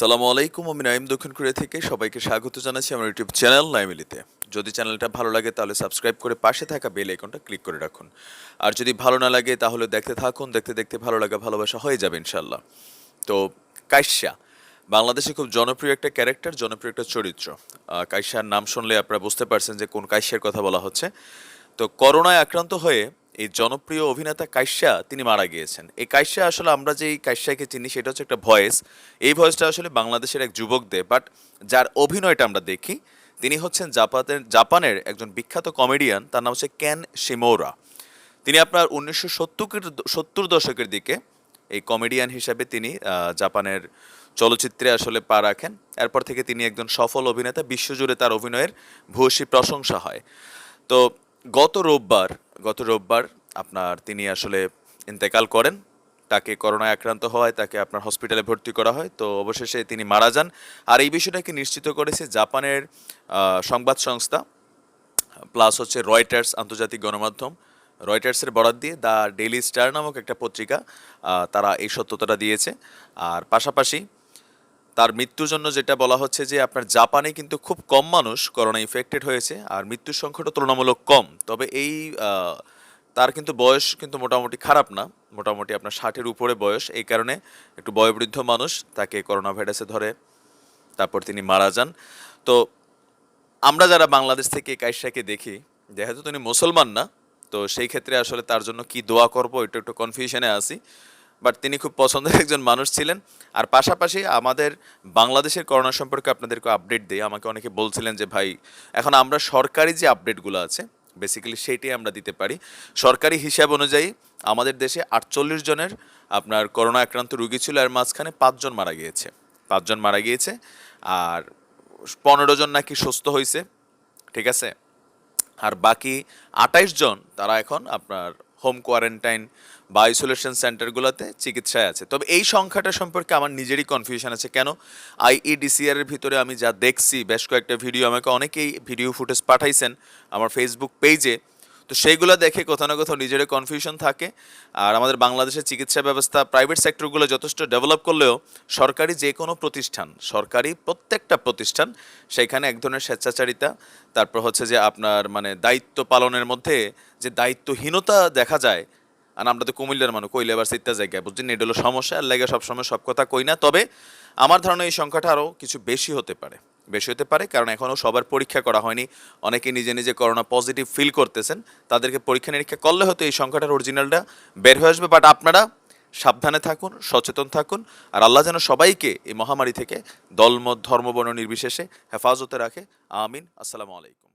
সালামু আলাইকুম আমি নাইম দক্ষিণ কোরিয়া থেকে সবাইকে স্বাগত জানাচ্ছি আমার ইউটিউব চ্যানেল নাইমিলিতে যদি চ্যানেলটা ভালো লাগে তাহলে সাবস্ক্রাইব করে পাশে থাকা বেল আইকনটা ক্লিক করে রাখুন। আর যদি ভালো না লাগে তাহলে দেখতে থাকুন দেখতে দেখতে ভালো লাগা ভালোবাসা হয়ে যাবে ইনশাল্লাহ তো কাইসা বাংলাদেশে খুব জনপ্রিয় একটা ক্যারেক্টার জনপ্রিয় একটা চরিত্র। আহ, কাইসার নাম শুনলে আপনারা বুঝতে পারছেন যে কোন কাইসার কথা বলা হচ্ছে। তো করোনায় আক্রান্ত হয়ে এই জনপ্রিয় অভিনেতা কাইসা, তিনি মারা গিয়েছেন। এই কাইসা আসলে আমরা যেই কাইসাকে চিনি, সেটা হচ্ছে একটা ভয়েস। এই ভয়েসটা আসলে বাংলাদেশের এক যুবক দেয় বাট যার অভিনয়টা আমরা দেখি, তিনি হচ্ছেন জাপানের জাপানের একজন বিখ্যাত কমেডিয়ান, তার নাম হচ্ছে ক্যান শিমোরা। তিনি আপনার উনিশশো সত্তরের সত্তর দশকের দিকে এই কমেডিয়ান হিসাবে তিনি জাপানের চলচ্চিত্রে আসলে পা রাখেন। এরপর থেকে তিনি একজন সফল অভিনেতা, বিশ্বজুড়ে তার অভিনয়ের ভূয়সী প্রশংসা হয়। তো গত রোববার গত রোববার আপনার তিনি আসলে ইন্তেকাল করেন। তাকে করোনায় আক্রান্ত হওয়ায় তাকে আপনার হসপিটালে ভর্তি করা হয়। তো অবশেষে তিনি মারা যান। আর এই বিষয়টাকে নিশ্চিত করেছে? জাপানের সংবাদ সংস্থা প্লাস হচ্ছে রয়টার্স আন্তর্জাতিক গণমাধ্যম। রয়টার্সের বরাদ দিয়ে দ্য ডেইলি স্টার নামক একটা পত্রিকা তারা এই সত্যতাটা দিয়েছে। আর পাশাপাশি তার মৃত্যুর জন্য যেটা বলা হচ্ছে যে আপনার জাপানে কিন্তু খুব কম মানুষ করোনা ইফেক্টেড হয়েছে, আর মৃত্যুর সংখ্যাটা তুলনামূলক কম। তবে এই তার কিন্তু বয়স কিন্তু মোটামুটি খারাপ না, মোটামুটি আপনার ষাটের উপরে বয়স। এই কারণে একটু বয়োবৃদ্ধ মানুষ তাকে করোনা ভাইরাসে ধরে, তারপর তিনি মারা যান। তো আমরা যারা বাংলাদেশ থেকে কাইসাকে দেখি, যেহেতু তিনি মুসলমান না, তো সেই ক্ষেত্রে আসলে তার জন্য কি দোয়া করব এটা একটু কনফিউশনে আছি। বাট তিনি খুব পছন্দের একজন মানুষ ছিলেন। আর পাশাপাশি আমাদের বাংলাদেশের করোনা সম্পর্কে আপনাদেরকে আপডেট দিই। আমাকে অনেকে বলছিলেন যে, ভাই, এখন আমরা সরকারি যে আপডেটগুলো আছে বেসিক্যালি সেইটাই আমরা দিতে পারি। সরকারি হিসাব অনুযায়ী আমাদের দেশে আটচল্লিশ জনের আপনার করোনা আক্রান্ত রুগী ছিল। আর মাঝখানে পাঁচজন মারা গিয়েছে। পাঁচজন মারা গিয়েছে। আর পনেরো জন নাকি সুস্থ হয়েছে ঠিক আছে? আর বাকি আটাইশ জন তারা এখন আপনার হোম কোয়ারেন্টাইন বা আইসোলেশন সেন্টারগুলোতে চিকিৎসায় আছে। তবে এই সংখ্যাটা সম্পর্কে আমার নিজেরই কনফিউশন আছে। কেন? আইইডিসিআর এর ভিতরে আমি যা দেখছি, বেশ কয়েকটা ভিডিও আমাকে অনেকেই ভিডিও ফুটেজ পাঠাইছেন আমার ফেসবুক পেজে তো সেইগুলো দেখে কোথাও না কোথাও নিজেরও কনফিউশন থাকে। আর আমাদের বাংলাদেশের চিকিৎসা ব্যবস্থা প্রাইভেট সেক্টরগুলো যথেষ্ট ডেভেলপ করলেও সরকারি যে কোনো প্রতিষ্ঠান, সরকারি প্রত্যেকটা প্রতিষ্ঠান সেখানে এক ধরনের স্বেচ্ছাচারিতা, তারপর হচ্ছে যে আপনার মানে দায়িত্ব পালনের মধ্যে যে দায়িত্বহীনতা দেখা যায়, আর আমরা তো কুমিল্লার মানুষ আবার সিত্তা জায়গায়, বুঝছেন? এটা সমস্যা, আর লেগে সবসময় সব কথা কই না। তবে আমার ধারণা এই সংখ্যাটা আরও কিছু বেশি হতে পারে। বেশি হতে পারে, কারণ এখনও সবার পরীক্ষা করা হয়নি। অনেকে নিজে নিজে করোনা পজিটিভ ফিল করতেছেন। তাদেরকে পরীক্ষা নিরীক্ষা করলে হয়তো এই সংখ্যাটার অরিজিনালটা বের হয়ে আসবে বাট আপনারা সাবধানে থাকুন, সচেতন থাকুন, আর আল্লাহ যেন সবাইকে এই মহামারী থেকে দলমত, ধর্মবর্ণ নির্বিশেষে হেফাজতে রাখে। আমিন। আসসালামু আলাইকুম।